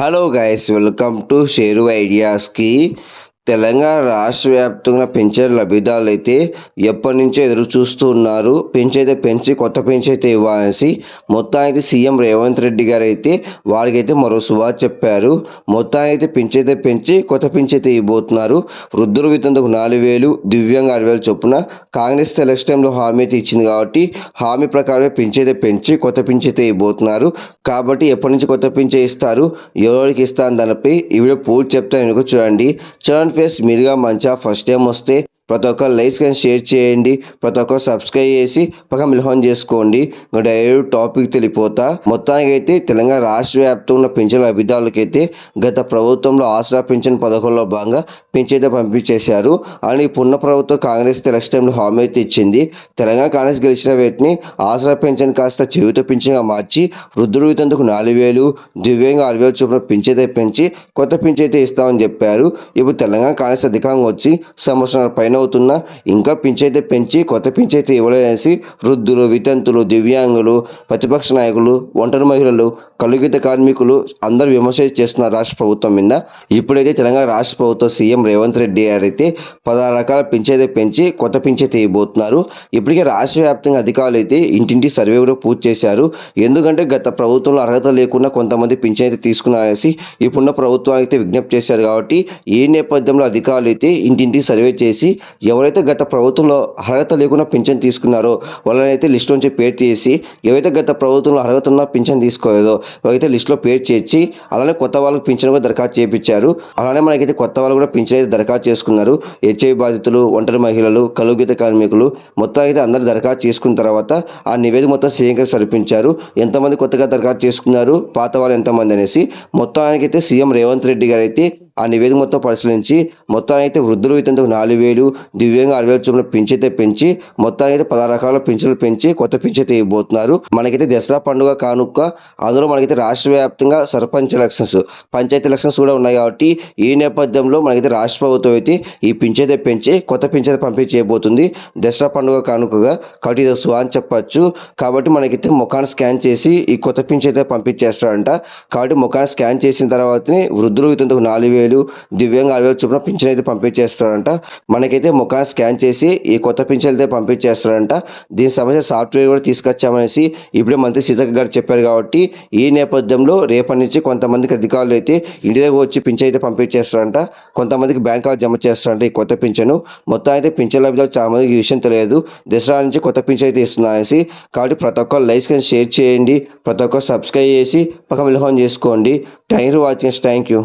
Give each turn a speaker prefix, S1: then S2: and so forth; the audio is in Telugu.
S1: Hello guys welcome to Sheru ideas की తెలంగాణ రాష్ట్ర వ్యాప్తంగా పెంచే లబ్ధిదారులు అయితే ఎప్పటి నుంచో ఎదురు చూస్తూ ఉన్నారు. పెంచైతే పెంచి కొత్త పెన్షన్ అయితే ఇవ్వాలనేసి మొత్తానికి సీఎం రేవంత్ రెడ్డి గారు అయితే వారికైతే మరో సువార్ చెప్పారు. మొత్తాన్ని అయితే పెంచైతే పెంచి కొత్త పెంచైతే ఇవ్వబోతున్నారు. వృద్ధుల వితందుకు నాలుగు వేలు దివ్యంగా ఆరు వేలు చొప్పున కాంగ్రెస్ ఎలక్షన్ టైంలో హామీ అయితే ఇచ్చింది కాబట్టి హామీ ప్రకారమే పెంచైతే పెంచి కొత్త పెంచైతే ఇవ్వబోతున్నారు. కాబట్టి ఎప్పటి నుంచి కొత్త పెంచే ఇస్తారు? ఎవరికి ఇస్తాను దానిపై ఈ వీడియో పూర్తి చెప్తాను. చూడండి. చూడండి ఫేస్ మీరుగా మంచిగా ఫస్ట్ టైం వస్తే ప్రతి ఒక్కరు లైక్స్ కానీ షేర్ చేయండి ప్రతి ఒక్కరు సబ్స్క్రైబ్ చేసి పక్క మిల్హోన్ చేసుకోండి. ఇంకా డైరెక్ట్ టాపిక్ తెలిపోతా. మొత్తానికి అయితే తెలంగాణ రాష్ట్ర వ్యాప్తంగా ఉన్న పింఛన్ లబ్ధిదారులకైతే గత ప్రభుత్వంలో ఆసరా పింఛన్ పథకంలో భాగంగా పింఛైతే పంపించేశారు. అని పున్న ప్రభుత్వం కాంగ్రెస్ ఎలక్షన్ టైంలో హామీ అయితే ఇచ్చింది. తెలంగాణ కాంగ్రెస్ గెలిచిన వేటిని ఆసరా పింఛన్ కాస్త జీవిత పింఛన్గా మార్చి వృద్ధులు వితందుకు నాలుగు వేలు దివ్యంగా ఆరు వేలు చొప్పున పింఛైతే పెంచి కొత్త పింఛైతే ఇస్తామని చెప్పారు. ఇప్పుడు తెలంగాణ కాంగ్రెస్ అధికారంగా వచ్చి సంవత్సరాల పైన అవుతున్నా ఇంకా పింఛైతే పెంచి కొత్త పింఛైతే ఇవ్వలేసి వృద్ధులు వితంతులు దివ్యాంగులు ప్రతిపక్ష నాయకులు ఒంటరి మహిళలు కలుగిత కార్మికులు అందరూ విమర్శ చేస్తున్నారు రాష్ట్ర ప్రభుత్వం మీద ఇప్పుడైతే తెలంగాణ రాష్ట్ర ప్రభుత్వం సీఎం రేవంత్ రెడ్డి గారు అయితే పదహారు రకాల పింఛైతే పెంచి కొత్త పింఛైతే ఇవ్వబోతున్నారు ఇప్పటికే రాష్ట్ర వ్యాప్తంగా అధికారులు అయితే ఇంటింటి సర్వే కూడా పూర్తి చేశారు. ఎందుకంటే గత ప్రభుత్వంలో అర్హత లేకుండా కొంతమంది పింఛన్ అయితే తీసుకున్నారనేసి ఇప్పుడున్న ప్రభుత్వం అయితే విజ్ఞప్తి చేశారు కాబట్టి ఈ నేపథ్యంలో అధికారులు అయితే ఇంటింటి సర్వే చేసి ఎవరైతే గత ప్రభుత్వంలో అర్హత లేకుండా పింఛన్ తీసుకున్నారో వాళ్ళనైతే లిస్ట్ నుంచి పేరు తీసి ఎవరైతే గత ప్రభుత్వంలో అర్హత ఉన్న పింఛన్ తీసుకోలేదో వాళ్ళైతే లిస్టులో పేరు చేర్చి అలానే కొత్త వాళ్ళకి పింఛన్ కూడా దరఖాస్తు చేయించారు అలానే మనకైతే కొత్త వాళ్ళు కూడా పింఛన్ అయితే దరఖాస్తు చేసుకున్నారు. హెచ్ఐ బాధితులు ఒంటరి మహిళలు కలుగిత కార్మికులు మొత్తం అయితే అందరు దరఖాస్తు చేసుకున్న తర్వాత ఆ నివేదిక మొత్తం సీఎం గారికి సమర్పించారు. ఎంతమంది కొత్తగా దరఖాస్తు చేసుకున్నారు పాత వాళ్ళు ఎంతమంది అనేసి మొత్తం అయితే సీఎం రేవంత్ రెడ్డి గారు అయితే ఆ నివేదిక మొత్తం పరిశీలించి మొత్తాన్ని అయితే వృద్ధులు వితందుకు నాలుగు వేలు దివ్యంగా అరవై వేలు చొప్పున పెంచైతే పెంచి మొత్తాన్ని అయితే పదహారు రకాల పెన్షన్లు పెంచి కొత్త పెంచైతే ఇవ్వబోతున్నారు. మనకైతే దసరా పండుగ కానుక అందులో మనకైతే రాష్ట్ర వ్యాప్తంగా సర్పంచ్ ఎలక్షన్స్ పంచాయతీ ఎలక్షన్స్ కూడా ఉన్నాయి కాబట్టి ఈ నేపథ్యంలో మనకైతే రాష్ట్ర ప్రభుత్వం అయితే ఈ పింఛైతే పెంచి కొత్త పింఛైతే పంపిణీ చేయబోతుంది. దసరా పండుగ కానుకగా కాబట్టి ఇది అని చెప్పచ్చు. కాబట్టి మనకైతే ముఖాన్ని స్కాన్ చేసి ఈ కొత్త పింఛైతే పంపించేస్తారంట కాబట్టి ముఖాన్ని స్కాన్ చేసిన తర్వాతనే వృద్ధులు ఇతను నాలుగు వేలు దివ్యాంగ దివ్యంగా అరవై చొప్పున పింఛన్ అయితే పంపించేస్తారంట. మనకైతే ముఖాన్ని స్కాన్ చేసి ఈ కొత్త పింఛన్ అయితే పంపించేస్తారంట. దీనికి సంబంధించిన సాఫ్ట్వేర్ కూడా తీసుకొచ్చామనేసి ఇప్పుడే మంత్రి సీతక్క గారు చెప్పారు కాబట్టి ఈ నేపథ్యంలో రేపటి నుంచి కొంతమందికి అధికారులు అయితే ఇంటి దగ్గర వచ్చి పింఛన్ అయితే పంపించేస్తారంట. కొంతమందికి బ్యాంక్ జమ చేస్తారంట ఈ కొత్త పింఛను. మొత్తం అయితే పింఛన్ లబ్ధిదారులు చాలా మందికి ఈ విషయం తెలియదు. దసరా నుంచి కొత్త పింఛన్ అయితే ఇస్తున్నారనేసి కాబట్టి ప్రతి ఒక్కరు లైక్స్ కానీ షేర్ చేయండి. ప్రతి ఒక్కరు సబ్స్క్రైబ్ చేసి పక్క విలహం చేసుకోండి. Thank you watching. Thank you.